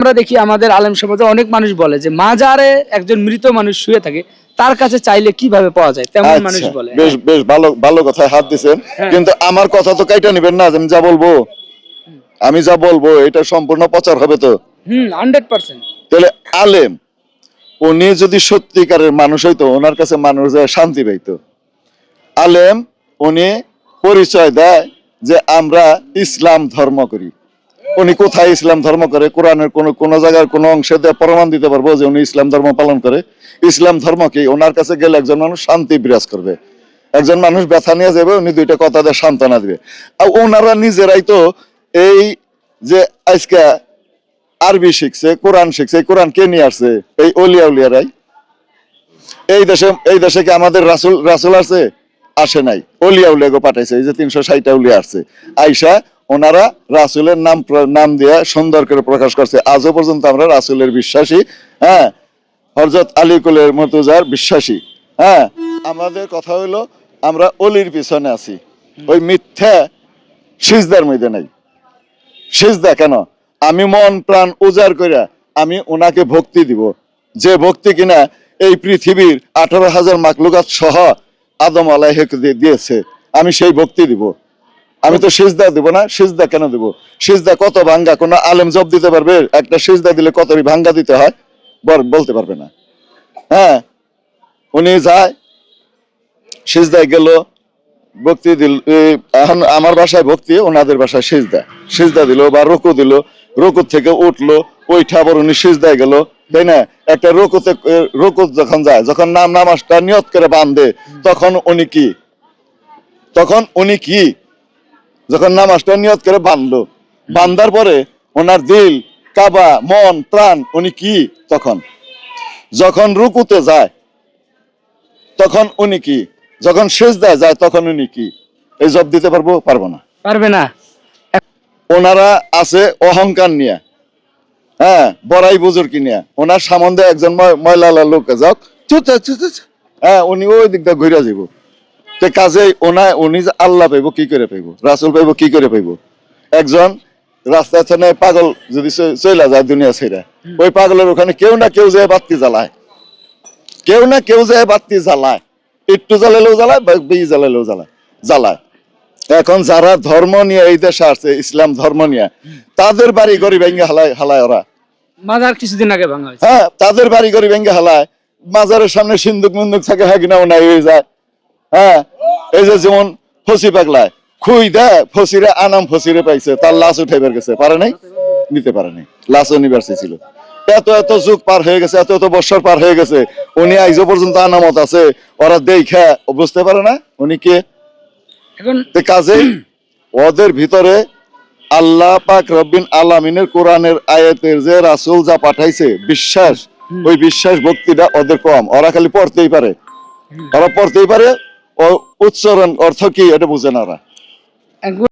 আমরা দেখি আমাদের আলেম সমাজে অনেক মানুষ বলে যে মাজারে একজন মৃত মানুষ শুয়ে থাকে তার কাছে চাইলে কীভাবে পাওয়া যায়? তেমন মানুষ আচ্ছা, বলে। বেশ বেশ ভালো ভালো কথায় হাত দিছেন। হ্যাঁ। কিন্তু আমার কথা তো কাইটা নিবেন না আমি যা বলব। আমি যা বলব এটা সম্পূর্ণ প্রচার হবে তো? হুম হান্ড্রেড পার্সেন্ট তাহলে আলেম উনি যদি সত্যিকারের মানুষ হইতো ওনার কাছে মানুষ যায় শান্তি পাইতো। আলেম উনি পরিচয় দেয় যে আমরা ইসলাম ধর্ম করি। উনি কোথায় ইসলাম ধর্ম করে? কোরআনের কোন কোন জায়গার কোন অংশে প্রমাণ দিতে পারব যে উনি ইসলাম ধর্ম পালন করে। ইসলাম ধর্ম কি? ওনার কাছে গেলে একজন মানুষ শান্তি বিরাজ করবে। একজন মানুষ ব্যথা নিয়ে যাবে, উনি দুইটা কথা দিয়ে সান্ত্বনা দিবে। আর ওনারা নিজেরাই তো এই যে আজকে আরবি শিখছে, কোরআন শিখছে, এই কোরআন কে নিয়ে আসছে? এই অলিয়া উলিয়ারাই। এই দেশে এই দেশে কি আমাদের রাসুল রাসুল আছে আসে নাই। অলিয়া উলিয়া গো পাঠাইছে, এই যে তিনশো ষাটটা উলিয়া আসছে। আইসা ওনারা রাসুলের নাম নাম দিয়ে সুন্দর করে প্রকাশ করছে। আজও পর্যন্ত আমরা রাসুলের বিশ্বাসী হ্যাঁ? হরজত আলী কুলের মতুজার বিশ্বাসী হ্যাঁ? আমাদের কথা হইল, আমরা অলির পিছনে আছি। ওই মিথ্যা সিজদার মধ্যে নাই। সিজদা কেন? আমি মন প্রাণ উজাড় কইরা আমি ওনাকে ভক্তি দিব। যে ভক্তি কিনা এই পৃথিবীর আঠারো হাজার মাকলুকাত সহ আদম আলাইহকে দিয়ে- দিয়েছে, আমি সেই ভক্তি দিব। আমি তো সিজদা দিব না সিজদা কেন দিব? সিজদা কত ভাঙ্গা? কোন আলেম জব দিতে পারবে? একটা সিজদা দিলে কত ভাঙ্গা দিতে হয়? বলতে পারবে না। হ্যাঁ উনি যায় সিজদায় গেল ভক্তি দিল এখন আমার বাসায় ভক্তি ওনাদের বাসায় সিজদা। সিজদা দিল বা রুকু দিল রুকু থেকে উঠল ওই ঠাবর উনি সিজদায় গেল তাই না? একটা রুকুতে এ, যখন যায় যখন নাম নামাজটা নিয়ত করে বাঁধে তখন উনি কি? তখন উনি কি? যখন নামাজটা নিয়ত করে বাঁধলো বান্ধার পরে ওনার দিল কাবা মন প্রাণ উনি কি? তখন। যখন রুকুতে যায় তখন উনি কি? যখন শেষ দেয় যায় তখন উনি কি? এই জব দিতে পারব পারব না। পারবে না। ওনারা আছে অহংকার নিয়ে হ্যাঁ বড়াই বুজুর্গি নিয়ে। ওনার সামন্দে একজন ময়- ময়লা লোক যাক। হ্যাঁ উনি ওই দিক দিয়ে ঘুরে যাব তো কাজে ওনা উনি আল্লাহ পাইব কি করে পাইব? রাসুল পাইব কি করে পাইব? একজন রাস্তায় থানে পাগল যদি চ- চইলা যায় দুনিয়া ছেড়ে ওই পাগলের ওখানে কেউ না কেউ যায় বাতি জ্বালায়। কেউ না কেউ যায় বাতি জ্বালায়। একটু জ্বালালেও জ্বালায় বা বেশি জ্বালালেও জ্বালায় জ্বালায়। এখন যারা ধর্ম নিয়ে এই দেশে আসছে ইসলাম ধর্ম নিয়ে তাদের বাড়ি গড়ি ভেঙে হালায় হালায় ওরা। মাজার কিছুদিন আগে ভাঙা হ্যাঁ তাদের বাড়ি গড়ি ভেঙে হালায়। মাজারের সামনে সিন্দুক মুন্দুক থাকে হ্যাঁ কিনা নাই হয়ে যায়। হ্যাঁ এই যে যেমন ফসি পাগলায় খুই দেয় ফসিরে আনাম ফসিরে পাইছে তার লাশ উঠাইবার গেছে পারে নাই? নিতে পারে নাই। লাশও নিবার ছিল। এত এত যুগ পার হয়ে গেছে এত এত বছর পার হয়ে গেছে উনি আইজো পর্যন্ত আনামত আছে ওরা দেখে বুঝতে পারে না উনি কে? কাজে ওদের ভিতরে আল্লাহ পাক রব্বিন আলামিনের কোরআনের আয়াতের যে রাসূল যা পাঠাইছে বিশ্বাস ওই বিশ্বাস ভক্তিটা ওদের কম। ওরা খালি পড়তেই পারে। ওরা পড়তেই পারে উচ্চারণ অর্থ কি এটা বুঝে না